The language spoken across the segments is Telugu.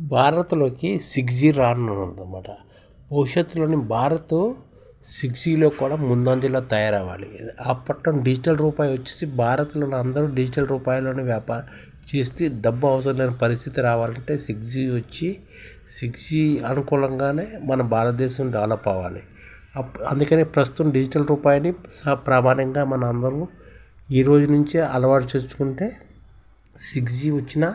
భారత్లోకి సిక్స్ జీ రానుందన్నమాట. భవిష్యత్తులోని భారత్ సిక్స్ జీలో కూడా ముందంజలో తయారవ్వాలి. అప్పట్లో డిజిటల్ రూపాయి వచ్చేసి భారత్లో అందరూ డిజిటల్ రూపాయలోనే వ్యాపారం చేస్తే డబ్బు అవసరం లేని పరిస్థితి రావాలంటే సిక్స్ జీ వచ్చి సిక్స్ జీ అనుకూలంగానే మన భారతదేశం డెవలప్ అవ్వాలి. అప్ అందుకనే ప్రస్తుతం డిజిటల్ రూపాయిని ప్రామాణికంగా మన అందరూ ఈ రోజు నుంచే అలవాటు చేసుకుంటే సిక్స్ జీ వచ్చిన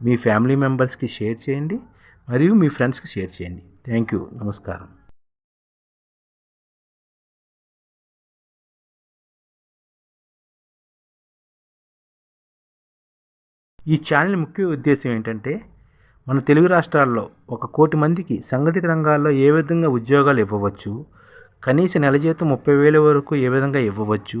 మీ ఫ్యామిలీ మెంబర్స్కి షేర్ చేయండి మరియు మీ ఫ్రెండ్స్కి షేర్ చేయండి. Thank you. నమస్కారం. ఈ ఛానల్ ముఖ్య ఉద్దేశం ఏంటంటే మన తెలుగు రాష్ట్రాల్లో ఒక కోటి మందికి సంఘటిత రంగాల్లో ఏ విధంగా ఉద్యోగాలు ఇవ్వవచ్చు కనీస నెల జీతం ముప్పై వేల వరకు ఏ విధంగా ఇవ్వవచ్చు